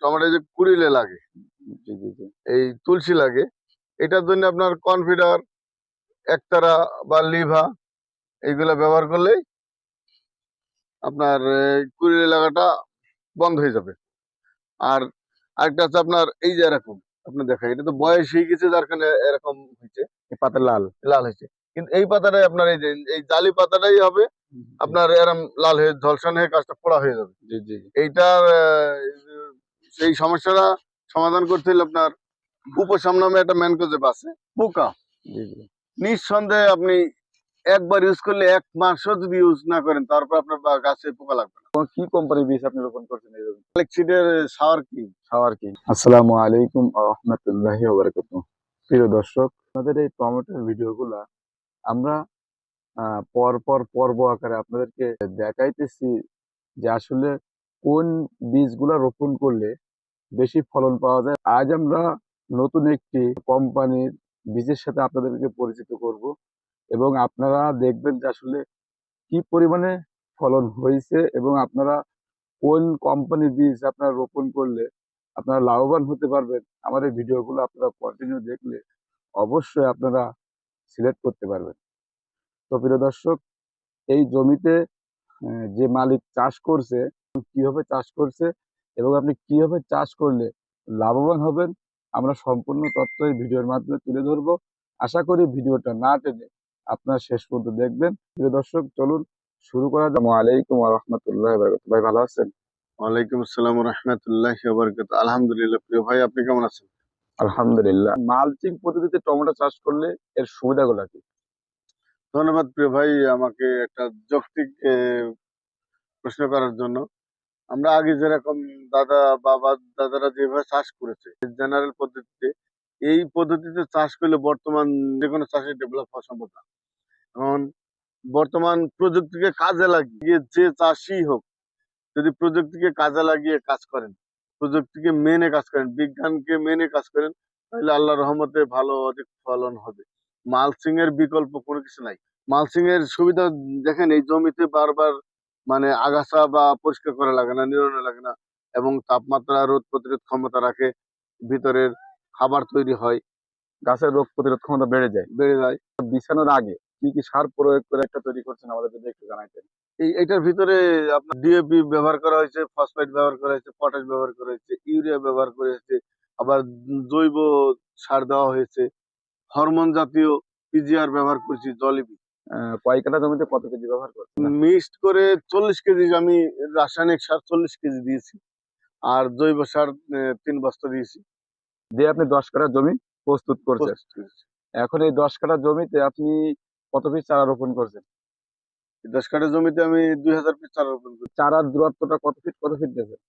Tomato যে কুড়িলে লাগে এই তুলসী লাগে এটার জন্য আপনার কনফিডার একতারা বা লিভা এইগুলা ব্যবহার করলেই আপনার কুড়িলে লাগাটা বন্ধ হয়ে যাবে। আর আরেকটা হচ্ছে আপনার এই যে এরকম আপনার দেখা এটা তো বয়স হয়ে গেছে যার কারণে এরকম হয়েছে। এই পাতা লাল। লাল হয়েছে। কিন্তু এই পাতাটাই আপনার এই যে এই জালি পাতাটাই হবে আপনার এরম লাল হয়ে ঝলসান হয়ে কাজটা পোড়া হয়ে যাবে। জি জি। এইটার সেই সমস্যাটা সমাধান করতে হলে আপনার উপশম নামে একটা ম্যানকোজেব আছে পোকা নিঃসন্দেহে আপনি একবার ইউজ করলে এক মাসও যদি ইউজ না করেন তারপর আপনার গাছে পোকা লাগবে না। কি কোম্পানির বীজ আপনি রোপণ করছেন ফ্লেক্সিডের সাওয়ার কি? কি? আসসালামু আলাইকুম রহমতুল্লাহি ওবারাকাতুহু প্রিয় দর্শক আমাদের এই টমেটোর ভিডিওগুলা আমরা আহ, পর পর পর্ব আকারে আপনাদেরকে দেখাইতেছি যে আসলে কোন বীজগুলা রোপণ করলে বেশি ফলন পাওয়া যায়। আজ আমরা নতুন একটি কোম্পানির বীজের সাথে আপনাদেরকে পরিচিত করব এবং আপনারা দেখবেন যে আসলে কি পরিমাণে ফলন হয়েছে এবং আপনারা কোন কোম্পানির বীজ আপনারা রোপণ করলে আপনারা লাভবান হতে পারবেন। এই ভিডিওগুলো আপনারা কন্টিনিউ দেখলে অবশ্যই আপনারা সিলেক্ট করতে পারবেন। তো প্রিয় দর্শক, এই জমিতে যে মালিক চাষ করছে, কীভাবে চাষ করছে এবং আপনি কীভাবে চাষ করলে লাভবান হবেন আমরা সম্পূর্ণ তথ্য এই ভিডিওর মাধ্যমে তুলে ধরবো। আশা করি ভিডিওটা না টেনে আপনারা শেষ পর্যন্ত দেখবেন। প্রিয় দর্শক চলুন শুরু করা যাক। আলাইকুম রহমতুল্লাহ ভাই ভালো আছেন? ওয়ালাইকুম আসসালাম রহমতুল্লাহ আলহামদুলিল্লাহ প্রিয় ভাই আপনি কেমন আছেন? আলহামদুলিল্লাহ। মালচিং পদ্ধতিতে টমেটো চাষ করলে এর সুবিধাগুলো কি? ধন্যবাদ প্রিয় ভাই আমাকে একটা যৌক্তিক প্রশ্ন করার জন্য। আমরা আগে যেরকম দাদা, বাবা, দাদারা যেভাবে চাষ করেছে জেনারেল পদ্ধতিতে, এই পদ্ধতিতে চাষ করলে বর্তমান যে কোনো চাষে ডেভেলপ হওয়া সম্ভব না। এখন বর্তমান প্রযুক্তিকে কাজে লাগিয়ে যে চাষি হোক, যদি প্রযুক্তিকে কাজে লাগিয়ে কাজ করেন, প্রযুক্তিকে মেনে কাজ করেন, বিজ্ঞানকে মেনে কাজ করেন, তাহলে আল্লাহ রহমতে ভালো অধিক ফলন হবে। মালসিং এর বিকল্প কোনো কিছু নাই। মালসিং এর সুবিধা দেখেন, এই জমিতে বারবার মানে আগাছা বা পরিষ্কার করা লাগে না নিরোনো লাগে না এবং তাপমাত্রা রোদ প্রতিরোধ ক্ষমতা রাখে ভিতরের খাবার তৈরি হয় গাছের রোগ প্রতিরোধ ক্ষমতা বেড়ে যায়। বেড়ে যায়। বিছানোর আগে কি কি সার প্রয়োগ করে একটা তৈরি করছেন আমাদের যদি একটু জানাইতেন? এই এটার ভিতরে আপনার ডিএপি ব্যবহার করা হয়েছে ফসফেট ব্যবহার করা হয়েছে পটাশ ব্যবহার করা হয়েছে ইউরিয়া ব্যবহার করা হয়েছে আবার জৈব সার দেওয়া হয়েছে হরমোন জাতীয় পিজিআর ব্যবহার করেছি জলিবি আহ, কয় কাঠা জমিতে কত কেজি ব্যবহার করছেন মিক্সড করে চল্লিশ কেজি আমি রাসায়নিক সার চল্লিশ কেজি দিয়েছি। আর জৈব সার তিন বস্তা দিয়েছি। দিয়ে আপনি দশ কাঠা জমি প্রস্তুত করছেন। এখন এই দশ কাঠা জমিতে আপনি কত পিস চারা রোপণ করছেন? দশ কাঠা জমিতে আমি দুই হাজার পিস চারা রোপণ করি চারার দূরত্বটা কত ফিট কত ফিট দেবেন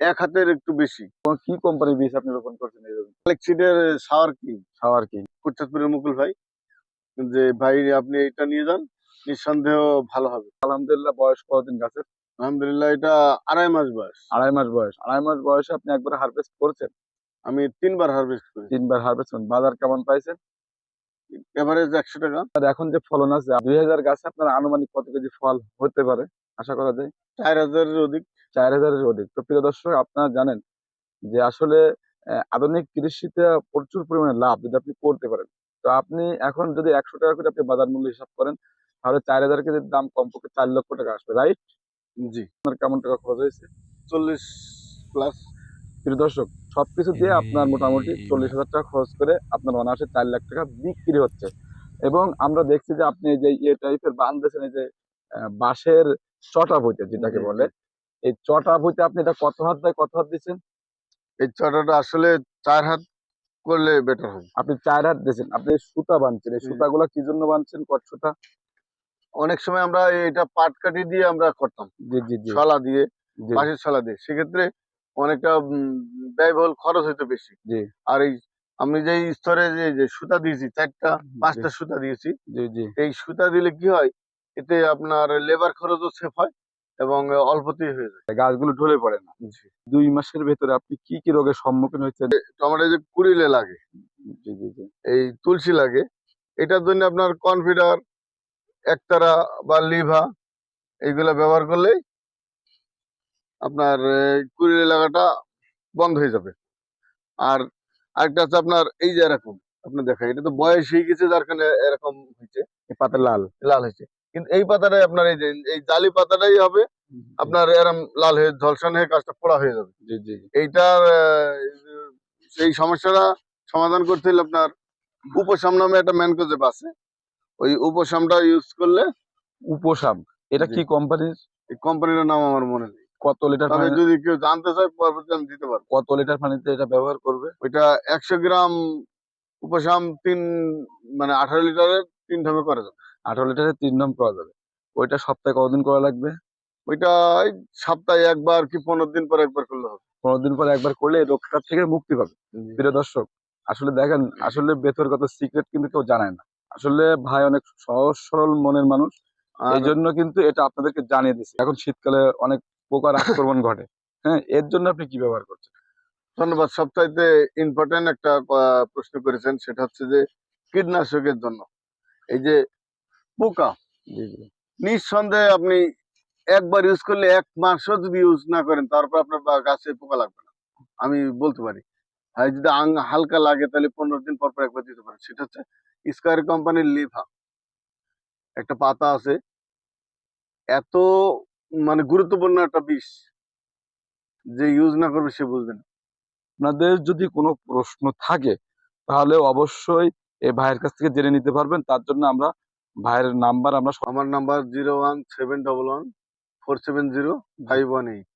এক হাতের একটু বেশি। কি কোম্পানির বীজ আপনি রোপণ করছেন এই জমি সাওয়ার কি। খাওয়ার কি। কুচাতপুরের মুকুল ভাই। যে ভাই আপনি এটা নিয়ে যান নিঃসন্দেহ ভালো হবে। আলহামদুলিল্লাহ বয়স কতদিন গাছের আলহামদুলিল্লাহ এটা আড়াই মাস বয়স। আড়াই মাস বয়স। আড়াই মাস বয়সে আপনি একবার হারভেস্ট করেছেন? আমি তিনবার হারভেস্ট করি তিনবার হারভেস্ট করেন বাজার কেমন পাইছেন? এভারেজ একশো টাকা। আর এখন যে ফলন আছে দুই হাজার গাছে আপনার আনুমানিক কত কেজি ফল হতে পারে? আশা করা যায়। চার হাজারের অধিক। চার হাজারের অধিক। তো প্রিয় দর্শক আপনারা জানেন যে আসলে আধুনিক কৃষিতে প্রচুর পরিমাণে লাভ যদি আপনি করতে পারেন। তো আপনি এখন যদি একশো টাকা করে আপনি বাজার মূল্য হিসাব করেন তাহলে চার হাজার কেজির দাম কমপক্ষে চার লক্ষ টাকা আসবে রাইট জি। আপনার কেমন টাকা খরচ হয়েছে? চল্লিশ প্লাস প্রিয় দর্শক সবকিছু দিয়ে আপনার মোটামুটি চল্লিশ হাজার টাকা খরচ করে আপনার অনায়াসে চার লাখ টাকা বিক্রি হচ্ছে। এবং আমরা দেখছি যে আপনি যে ইয়ে টাইপের বাঁধতেছেন এই যে বাঁশের চটা বইতে যেটাকে বলে এই চটা বইতে আপনি এটা কত হাত বাই কত হাত দিচ্ছেন? এই চটাটা আসলে চার হাত করলে বেটার হবে। আপনি চার হাত দিয়েছেন আপনি সুতা বানছেন এই। সুতাগুলো কি জন্য বানছেন কট সুতা অনেক সময় আমরা এটা পাট কাটি দিয়ে আমরা করতাম। জি জি জি। ছলা দিয়ে বাঁশের ছলা দিয়ে। সেক্ষেত্রে অনেকটা ব্যয়বহুল খরচ হইতো বেশি। জি। আর এই আমি যে স্তরে যে যে সুতা দিয়েছি চারটা পাঁচটা সুতা দিয়েছি জি জি। এই সুতা দিলে কি হয়? এতে আপনার লেবার খরচও সেফ হয় এবং অল্পতেই হয়ে যায়। গাছগুলো ঢলে পড়ে না। দুই মাসের ভেতরে আপনি কি কি রোগের সম্মুখীন হয়েছেন? টমেটো যে কুড়িলে লাগে। এই তুলসী লাগে। এটার জন্য আপনার কনফিডার একতারা বা লিভা এইগুলা ব্যবহার করলেই আপনার কুড়িলে লাগাটা বন্ধ হয়ে যাবে। আর আরেকটা আছে আপনার এই যে এরকম আপনি দেখেন এটা তো বয়স হয়ে গেছে যার কারণে এরকম হয়েছে। পাতা লাল। লাল হয়েছে। কিন্তু এই পাতাটাই আপনার এই যে এই জালি পাতাটাই হবে। আপনার এরম লাল হয়ে ঝলসান হয়ে কাজটা পোড়া হয়ে যাবে। জি জি। এইটার সেই সমস্যাটা সমাধান করতে হলে আপনার উপশাম নামে একটা ম্যানকোজেব আছে। ওই উপশামটা ইউজ করলে উপশাম এটা কি কোম্পানির? এই কোম্পানির নাম আমার মনে নেই। কত লিটার পানি যদি কেউ জানতে চায় পরবর্তী আমি দিতে পারব। কত লিটার পানিতে এটা ব্যবহার করবে? ওইটা একশো গ্রাম উপশাম তিন মানে আঠারো লিটারের তিন ধামে করা যাবে। আঠারো লিটারের তিন নাম পাওয়া যাবে। ওইটা সপ্তাহে কতদিন করা লাগবে? ওইটা সপ্তাহে একবার কি পনেরো দিন পর একবার করলে হবে। পনেরো দিন পরে একবার করলে এই রোগটা থেকে মুক্তি পাবে। প্রিয় দর্শক আসলে দেখেন আসলে বেতরগত সিক্রেট কিন্তু কেউ জানায় না। আসলে ভাই অনেক সহজ সরল মনের মানুষ। এই জন্য কিন্তু এটা আপনাদেরকে জানিয়ে দিচ্ছে এখন শীতকালে অনেক পোকার আক্রমণ ঘটে। হ্যাঁ এর জন্য আপনি কি ব্যবহার করছেন? ধন্যবাদ। সবচাইতে ইম্পর্টেন্ট একটা প্রশ্ন করেছেন। সেটা হচ্ছে যে কীটনাশকের জন্য। এই যে পোকা নিঃসন্দেহে আপনি একবার ইউজ করলে এক মাসও যদি ইউজ না করেন তারপর আপনার গাছে পোকা লাগবে না। আমি বলতে পারি। আর যদি আং- হালকা লাগে তাহলে পনেরো দিন পর পর একবার দিতে পারেন। সেটা হচ্ছে স্কয়ার কোম্পানির লিভা একটা পাতা আছে। এত মানে গুরুত্বপূর্ণ একটা বিষ। যে ইউজ না করবে সে বুঝবে না। আপনাদের যদি কোনো প্রশ্ন থাকে তাহলে অবশ্যই এই ভাইয়ের কাছ থেকে জেনে নিতে পারবেন। তার জন্য আমরা ভাইয়ের নাম্বার আমরা আমার number zero one seven double one four seven zero five one eight.